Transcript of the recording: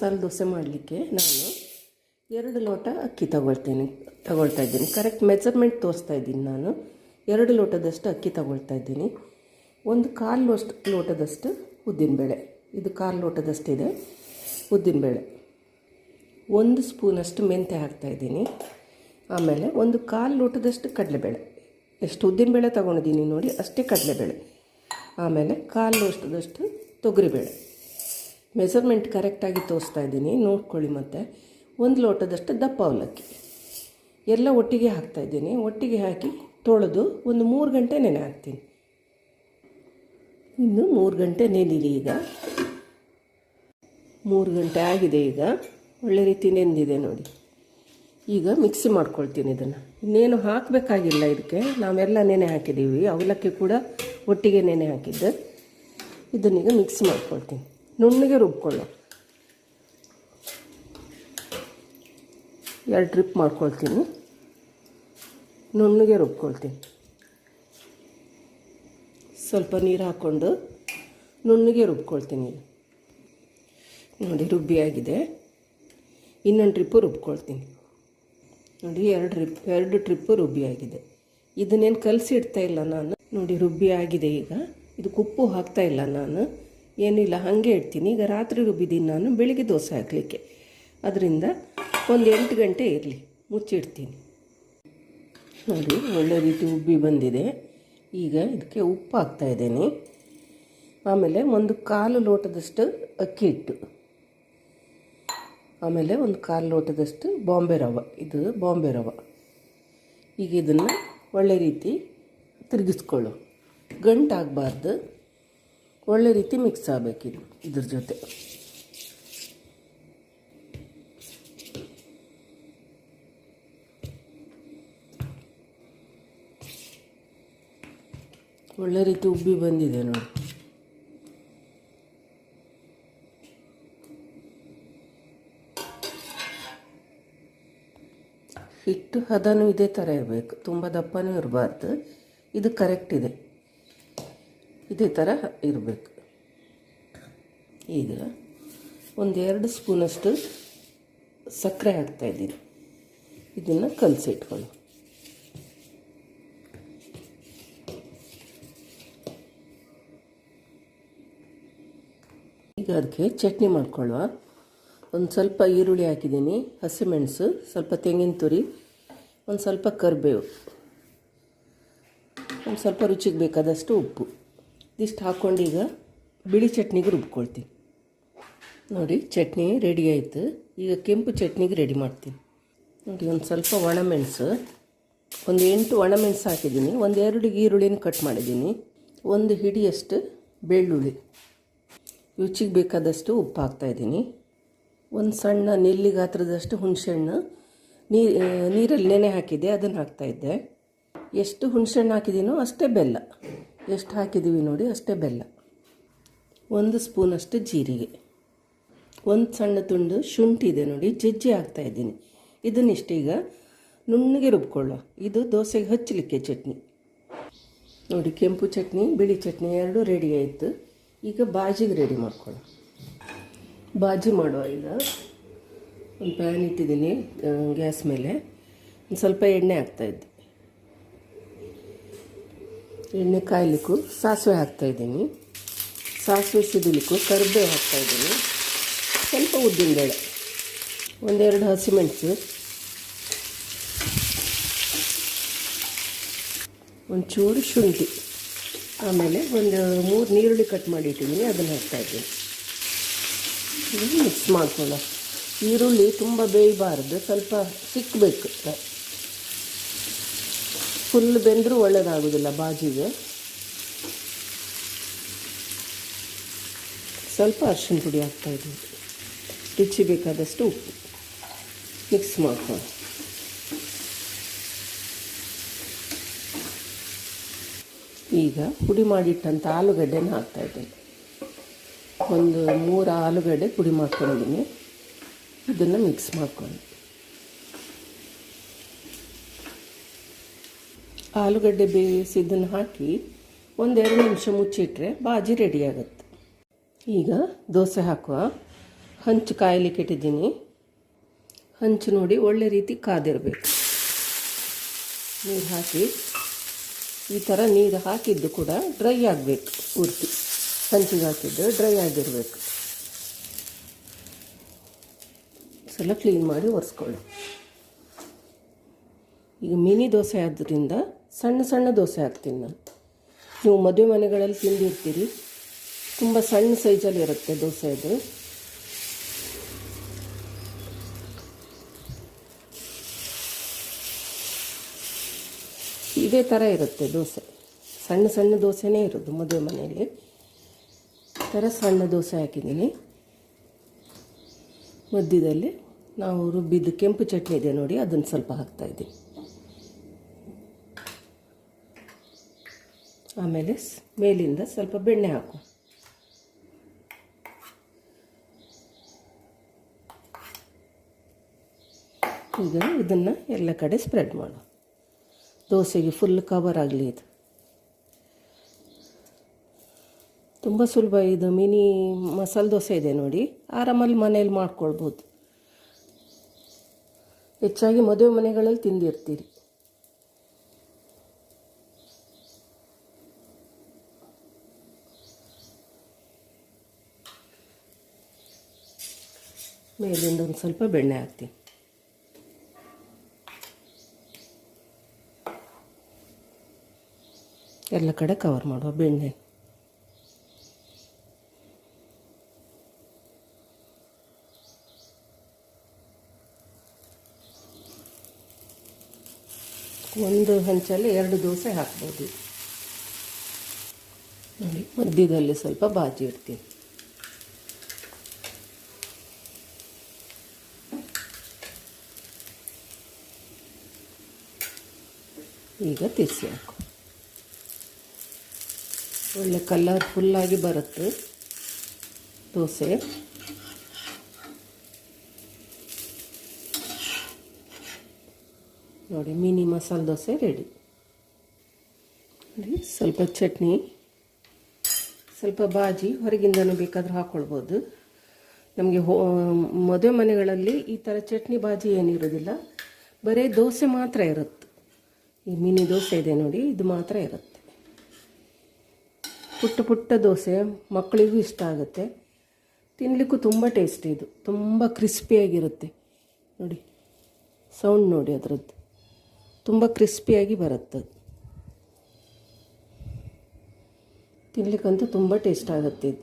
ಮಸಾಲೆ ದೋಸೆ ಮಾಡಲಿಕ್ಕೆ ನಾನು ಎರಡು ಲೋಟ ಅಕ್ಕಿ ತಗೊಳ್ತೇನೆ, ತಗೊಳ್ತಾ ಇದ್ದೀನಿ. ಕರೆಕ್ಟ್ ಮೆಜರ್ಮೆಂಟ್ ತೋರಿಸ್ತಾ ಇದ್ದೀನಿ ನಾನು. ಎರಡು ಲೋಟದಷ್ಟು ಅಕ್ಕಿ ತಗೊಳ್ತಾ ಇದ್ದೀನಿ. ಒಂದು ಕಾಲು ಲೋಸ್ಟ್ ಲೋಟದಷ್ಟು ಉದ್ದಿನಬೇಳೆ ಇದು ಕಾಲು ಲೋಟದಷ್ಟಿದೆ ಉದ್ದಿನಬೇಳೆ ಒಂದು ಸ್ಪೂನಷ್ಟು ಮೆಂತ್ಯ ಹಾಕ್ತಾಯಿದ್ದೀನಿ ಆಮೇಲೆ ಒಂದು ಕಾಲು ಲೋಟದಷ್ಟು ಕಡಲೆಬೇಳೆ. ಎಷ್ಟು ಉದ್ದಿನಬೇಳೆ ತೊಗೊಂಡಿದ್ದೀನಿ ನೋಡಿ, ಅಷ್ಟೇ ಕಡಲೆಬೇಳೆ. ಆಮೇಲೆ ಕಾಲು ಲೋಟದಷ್ಟು ತೊಗರಿಬೇಳೆ. ಮೆಸರ್ಮೆಂಟ್ ಕರೆಕ್ಟಾಗಿ ತೋರಿಸ್ತಾ ಇದ್ದೀನಿ. ನೋಡ್ಕೊಳ್ಳಿ ಮತ್ತು. ಒಂದು ಲೋಟದಷ್ಟು ದಪ್ಪ ಅವಲಕ್ಕಿ. ಎಲ್ಲ ಒಟ್ಟಿಗೆ ಹಾಕ್ತಾಯಿದ್ದೀನಿ ಒಟ್ಟಿಗೆ ಹಾಕಿ ತೊಳೆದು ಒಂದು ಮೂರು ಗಂಟೆ ನೆನೆ ಹಾಕ್ತೀನಿ. ಇನ್ನು ಮೂರು ಗಂಟೆ ನೆನಿರಿ ಈಗ. ಮೂರು ಗಂಟೆ ಆಗಿದೆ ಈಗ. ಒಳ್ಳೆ ರೀತಿ ನೆಂದಿದೆ ನೋಡಿ. ಈಗ ಮಿಕ್ಸಿ ಮಾಡ್ಕೊಳ್ತೀನಿ ಇದನ್ನು. ಇನ್ನೇನು ಹಾಕಬೇಕಾಗಿಲ್ಲ ಇದಕ್ಕೆ. ನಾವೆಲ್ಲ ನೆನೆ ಹಾಕಿದ್ದೀವಿ. ಅವಲಕ್ಕಿ ಕೂಡ ಒಟ್ಟಿಗೆ ನೆನೆ ಹಾಕಿದ್ದೆ. ಇದನ್ನೀಗ ಮಿಕ್ಸ್ ಮಾಡ್ಕೊಳ್ತೀನಿ. ನುಣ್ಣಗೆ ರುಬ್ಕೊಳ್ಳು ಎರಡು ಟ್ರಿಪ್ ಮಾಡ್ಕೊಳ್ತೀನಿ. ನುಣ್ಣಗೆ ರುಬ್ಕೊಳ್ತೀನಿ. ಸ್ವಲ್ಪ ನೀರು ಹಾಕ್ಕೊಂಡು ನುಣ್ಣಗೆ ರುಬ್ಕೊಳ್ತೀನಿ. ನೋಡಿ ರುಬ್ಬಿಯಾಗಿದೆ ಇನ್ನೊಂದು ಟ್ರಿಪ್ಪು ರುಬ್ಕೊಳ್ತೀನಿ. ನೋಡಿ, ಎರಡು ಟ್ರಿಪ್, ಎರಡು ಟ್ರಿಪ್ಪು ರುಬ್ಬಿಯಾಗಿದೆ ಇದನ್ನೇನು ಕಲಸಿ ಇಡ್ತಾ ಇಲ್ಲ ನಾನು. ನೋಡಿ, ರುಬ್ಬಿ ಆಗಿದೆ ಈಗ. ಇದಕ್ಕೆ ಉಪ್ಪು ಹಾಕ್ತಾ ಇಲ್ಲ ನಾನು. ಏನಿಲ್ಲ, ಹಾಗೆ ಇಡ್ತೀನಿ. ಈಗ ರಾತ್ರಿ ರುಬ್ಬಿದ್ದೀನಿ ನಾನು, ಬೆಳಿಗ್ಗೆ ದೋಸೆ ಹಾಕಲಿಕ್ಕೆ. ಅದರಿಂದ ಒಂದು ಎಂಟು ಗಂಟೆ ಇರಲಿ, ಮುಚ್ಚಿಡ್ತೀನಿ. ನೋಡಿ, ಒಳ್ಳೆ ರೀತಿ ಉಬ್ಬಿ ಬಂದಿದೆ. ಈಗ ಇದಕ್ಕೆ ಉಪ್ಪು ಹಾಕ್ತಾ ಇದ್ದೀನಿ. ಆಮೇಲೆ ಒಂದು ಕಾಲು ಲೋಟದಷ್ಟು ಅಕ್ಕಿ ಹಿಟ್ಟು. ಆಮೇಲೆ ಒಂದು ಕಾಲು ಲೋಟದಷ್ಟು ಬಾಂಬೆ ರವ. ಇದು ಬಾಂಬೆ ರವ. ಈಗ ಇದನ್ನು ಒಳ್ಳೆ ರೀತಿ ತಿರುಗಿಸ್ಕೊಳ್ಳು ಗಂಟಾಗಬಾರ್ದು. ಒಳ್ಳೆ ರೀತಿ ಮಿಕ್ಸ್ ಆಗಬೇಕಿದು ಇದ್ರ ಜೊತೆ. ಒಳ್ಳೆ ರೀತಿ ಉಬ್ಬಿ ಬಂದಿದೆ ನೋಡಿ. ಹಿಟ್ಟು ಹದನೂ ಇದೇ ಥರ ಇರಬೇಕು, ತುಂಬ ದಪ್ಪನೂ ಇರಬಾರ್ದು. ಇದು ಕರೆಕ್ಟ್ ಇದೆ. ಇದೇ ಥರ ಇರಬೇಕು. ಈಗ ಒಂದೆರಡು ಸ್ಪೂನಷ್ಟು ಸಕ್ಕರೆ ಹಾಕ್ತಾಯಿದ್ದೀನಿ ಇದನ್ನು ಕಲಸಿಟ್ಕೊಳ್ಳಿ. ಈಗ ಅದಕ್ಕೆ ಚಟ್ನಿ ಮಾಡ್ಕೊಳ್ಳುವ. ಒಂದು ಸ್ವಲ್ಪ ಈರುಳ್ಳಿ ಹಾಕಿದ್ದೀನಿ, ಹಸಿಮೆಣಸು, ಸ್ವಲ್ಪ ತೆಂಗಿನ ತುರಿ, ಒಂದು ಸ್ವಲ್ಪ ಕರಿಬೇವು. ಒಂದು ಸ್ವಲ್ಪ ರುಚಿಗೆ ಬೇಕಾದಷ್ಟು ಉಪ್ಪು. ಇದಿಷ್ಟು ಹಾಕ್ಕೊಂಡು ಈಗ ಬಿಳಿ ಚಟ್ನಿಗೆ ರುಬ್ಕೊಳ್ತೀನಿ. ನೋಡಿ, ಚಟ್ನಿ ರೆಡಿ ಆಯಿತು. ಈಗ ಕೆಂಪು ಚಟ್ನಿಗೆ ರೆಡಿ ಮಾಡ್ತೀನಿ. ನೋಡಿ, ಒಂದು ಸ್ವಲ್ಪ ಒಣಮೆಣಸು. ಒಂದು ಎಂಟು ಒಣಮೆಣಸು ಹಾಕಿದ್ದೀನಿ. ಒಂದು ಎರಡು ಈರುಳ್ಳಿನ ಕಟ್ ಮಾಡಿದ್ದೀನಿ. ಒಂದು ಹಿಡಿಯಷ್ಟು ಬೆಳ್ಳುಳ್ಳಿ. ರುಚಿಗೆ ಬೇಕಾದಷ್ಟು ಉಪ್ಪು ಹಾಕ್ತಾಯಿದ್ದೀನಿ ಒಂದು ಸಣ್ಣ ನೆಲ್ಲಿ ಗಾತ್ರದಷ್ಟು ಹುಣಸೆಹಣ್ಣು. ನೀರಲ್ಲಿ ನೆನೆ ಹಾಕಿದ್ದೆ, ಅದನ್ನು ಹಾಕ್ತಾಯಿದ್ದೆ ಎಷ್ಟು ಹುಣಸೆಹಣ್ಣು ಹಾಕಿದ್ದೀನೋ ಅಷ್ಟೇ ಬೆಲ್ಲ. ಎಷ್ಟು ಹಾಕಿದ್ದೀವಿ ನೋಡಿ, ಅಷ್ಟೇ ಬೆಲ್ಲ. ಒಂದು ಸ್ಪೂನಷ್ಟು ಜೀರಿಗೆ. ಒಂದು ಸಣ್ಣ ತುಂಡು ಶುಂಠಿ ಇದೆ ನೋಡಿ, ಜಜ್ಜಿ ಹಾಕ್ತಾಯಿದ್ದೀನಿ ಇದನ್ನಿಷ್ಟೀಗ ನುಣ್ಣಗೆ ರುಬ್ಕೊಳ್ಳೋ ಇದು ದೋಸೆಗೆ ಹಚ್ಚಲಿಕ್ಕೆ ಚಟ್ನಿ. ನೋಡಿ, ಕೆಂಪು ಚಟ್ನಿ, ಬಿಳಿ ಚಟ್ನಿ ಎರಡೂ ರೆಡಿ ಆಯಿತು. ಈಗ ಬಾಜಿಗೆ ರೆಡಿ ಮಾಡ್ಕೊಳ್ಳೋ ಬಾಜಿ ಮಾಡುವ ಈಗ. ಒಂದು ಪ್ಯಾನ್ ಇಟ್ಟಿದ್ದೀನಿ ಗ್ಯಾಸ್ ಮೇಲೆ. ಒಂದು ಸ್ವಲ್ಪ ಎಣ್ಣೆ ಹಾಕ್ತಾಯಿದ್ದೆ ಎಣ್ಣೆ ಕಾಯಲಿಕ್ಕೂ ಸಾಸಿವೆ ಹಾಕ್ತಾಯಿದ್ದೀನಿ ಸಾಸಿವೆ ಸಿಡಿಲಿಕ್ಕೂ ಕರಿಬೇವು ಹಾಕ್ತಾಯಿದ್ದೀನಿ ಸ್ವಲ್ಪ ಉದ್ದಿನಬೇಳೆ, ಒಂದೆರಡು ಹಸಿಮೆಣಸು, ಒಂಚೂರು ಶುಂಠಿ, ಆಮೇಲೆ ಒಂದು ಮೂರು ನೀರುಳ್ಳಿ ಕಟ್ ಮಾಡಿ ಇಟ್ಟಿದ್ದೀನಿ, ಅದನ್ನು ಹಾಕ್ತಾಯಿದ್ದೀನಿ ಮಿಕ್ಸ್ ಮಾಡ್ಕೊಳ್ಳೋ ಈರುಳ್ಳಿ ತುಂಬ ಬೇಯಬಾರ್ದು, ಸ್ವಲ್ಪ ಸಿಕ್ಕಬೇಕು ಫುಲ್ ಬೆಂದರೂ ಒಳ್ಳೆಯದಾಗೋದಿಲ್ಲ ಬಾಜಿಗೆ. ಸ್ವಲ್ಪ ಅರಿಶಿನ ಪುಡಿ ಹಾಕ್ತಾಯಿದ್ದೀನಿ ರುಚಿ ಬೇಕಾದಷ್ಟು ಉಪ್ಪು. ಮಿಕ್ಸ್ ಮಾಡ್ಕೊಳ್ಳಿ ಈಗ ಪುಡಿ ಮಾಡಿಟ್ಟಂಥ ಆಲೂಗಡ್ಡೆನ ಹಾಕ್ತಾಯಿದ್ದೀನಿ ಒಂದು ಮೂರು ಆಲೂಗಡ್ಡೆ ಪುಡಿ ಮಾಡ್ಕೊಂಡಿದ್ದೀನಿ. ಇದನ್ನು ಮಿಕ್ಸ್ ಮಾಡ್ಕೊಂಡು ಆಲೂಗಡ್ಡೆ ಬೇಯಿಸಿದ್ದನ್ನು ಹಾಕಿ ಒಂದೆರಡು ನಿಮಿಷ ಮುಚ್ಚಿಟ್ರೆ ಬಾಜಿ ರೆಡಿ ಆಗುತ್ತೆ. ಈಗ ದೋಸೆ ಹಾಕುವ ಹಂಚು ಕಾಯಲಿಕ್ಕೆ ಇಟ್ಟಿದ್ದೀನಿ. ಹಂಚು ನೋಡಿ ಒಳ್ಳೆ ರೀತಿ ಕಾದಿರಬೇಕು. ನೀರು ಹಾಕಿ, ಈ ಥರ ನೀರು ಹಾಕಿದ್ದು ಕೂಡ ಡ್ರೈ ಆಗಬೇಕು ಪೂರ್ತಿ. ಹಂಚಿಗೆ ಹಾಕಿದ್ದು ಡ್ರೈ ಆಗಿರಬೇಕು. ಸಲ ಕ್ಲೀನ್ ಮಾಡಿ ಒರೆಸ್ಕೊಳ್ಳಿ. ಈಗ ಮಿನಿ ದೋಸೆ ಆದ್ದರಿಂದ ಸಣ್ಣ ಸಣ್ಣ ದೋಸೆ ಹಾಕ್ತೀನಿ ನಾನು. ನೀವು ಮದುವೆ ಮನೆಗಳಲ್ಲಿ ತಿಂದಿರ್ತೀರಿ ತುಂಬ ಸಣ್ಣ ಸೈಜಲ್ಲಿ ಇರುತ್ತೆ ದೋಸೆ ಅದು. ಇದೇ ಥರ ಇರುತ್ತೆ ದೋಸೆ. ಸಣ್ಣ ಸಣ್ಣ ದೋಸೆನೇ ಇರೋದು ಮದುವೆ ಮನೆಯಲ್ಲಿ. ಥರ ಸಣ್ಣ ದೋಸೆ ಹಾಕಿದ್ದೀನಿ. ಮಧ್ಯದಲ್ಲಿ ನಾವು ರುಬ್ಬಿದ್ದು ಕೆಂಪು ಚಟ್ನಿ ಇದೆ ನೋಡಿ, ಅದನ್ನು ಸ್ವಲ್ಪ ಹಾಕ್ತಾಯಿದ್ದೀನಿ ಆಮೇಲೆ ಮೇಲಿಂದ ಸ್ವಲ್ಪ ಬೆಣ್ಣೆ ಹಾಕು. ಈಗ ಇದನ್ನು ಎಲ್ಲ ಕಡೆ ಸ್ಪ್ರೆಡ್ ಮಾಡು. ದೋಸೆಗೆ ಫುಲ್ ಕವರ್ ಆಗಲಿ ಇದು. ತುಂಬ ಸುಲಭ ಇದು. ಮಿನಿ ಮಸಾಲೆ ದೋಸೆ ಇದೆ ನೋಡಿ. ಆರಾಮಲ್ಲಿ ಮನೇಲಿ ಮಾಡ್ಕೊಳ್ಬೋದು. ಹೆಚ್ಚಾಗಿ ಮದುವೆ ಮನೆಗಳಲ್ಲಿ ತಿಂದಿರ್ತೀರಿ. ಮೇಲಿಂದ ಒಂದು ಸ್ವಲ್ಪ ಬೆಣ್ಣೆ ಹಾಕ್ತೀನಿ. ಎಲ್ಲ ಕಡೆ ಕವರ್ ಮಾಡುವ ಬೆಣ್ಣೆ. ಒಂದು ಹಂಚಲ್ಲಿ ಎರಡು ದೋಸೆ ಹಾಕ್ಬೋದು. ನೋಡಿ, ಮಧ್ಯದಲ್ಲಿ ಸ್ವಲ್ಪ ಬಾಜಿ ಇಡ್ತೀನಿ. ಈಗ ತಿರ್ಸಿ ಹಾಕು. ಒಳ್ಳೆ ಕಲರ್ಫುಲ್ಲಾಗಿ ಬರುತ್ತೆ. ದೋಸೆ. ನೋಡಿ, ಮಿನಿ ಮಸಾಲೆ ದೋಸೆ ರೆಡಿ ನೋಡಿ, ಸ್ವಲ್ಪ ಚಟ್ನಿ, ಸ್ವಲ್ಪ ಬಾಜಿ, ಹೊರಗಿಂದನೂ ಬೇಕಾದರೂ ಹಾಕ್ಕೊಳ್ಬೋದು ನಮಗೆ ಹೋ, ಮದುವೆ ಮನೆಗಳಲ್ಲಿ ಈ ಥರ ಚಟ್ನಿ ಬಾಜಿ ಏನಿರೋದಿಲ್ಲ. ಬರೀ ದೋಸೆ ಮಾತ್ರ ಇರುತ್ತೆ. ಈ ಮಿನಿ ದೋಸೆ ಇದೆ ನೋಡಿ, ಇದು ಮಾತ್ರ ಇರುತ್ತೆ. ಪುಟ್ಟ ಪುಟ್ಟ ದೋಸೆ, ಮಕ್ಕಳಿಗೂ ಇಷ್ಟ ಆಗುತ್ತೆ. ತಿನ್ನಲಿಕ್ಕೂ ತುಂಬ ಟೇಸ್ಟ್ ಇದು, ತುಂಬ ಕ್ರಿಸ್ಪಿಯಾಗಿರುತ್ತೆ ನೋಡಿ ಸೌಂಡ್ ನೋಡಿ ಅದರದ್ದು. ತುಂಬ ಕ್ರಿಸ್ಪಿಯಾಗಿ ಬರುತ್ತೆ ತಿನ್ನಲಿಕ್ಕಂತೂ ತುಂಬ ಟೇಸ್ಟ್ ಆಗುತ್ತೆ ಇದು.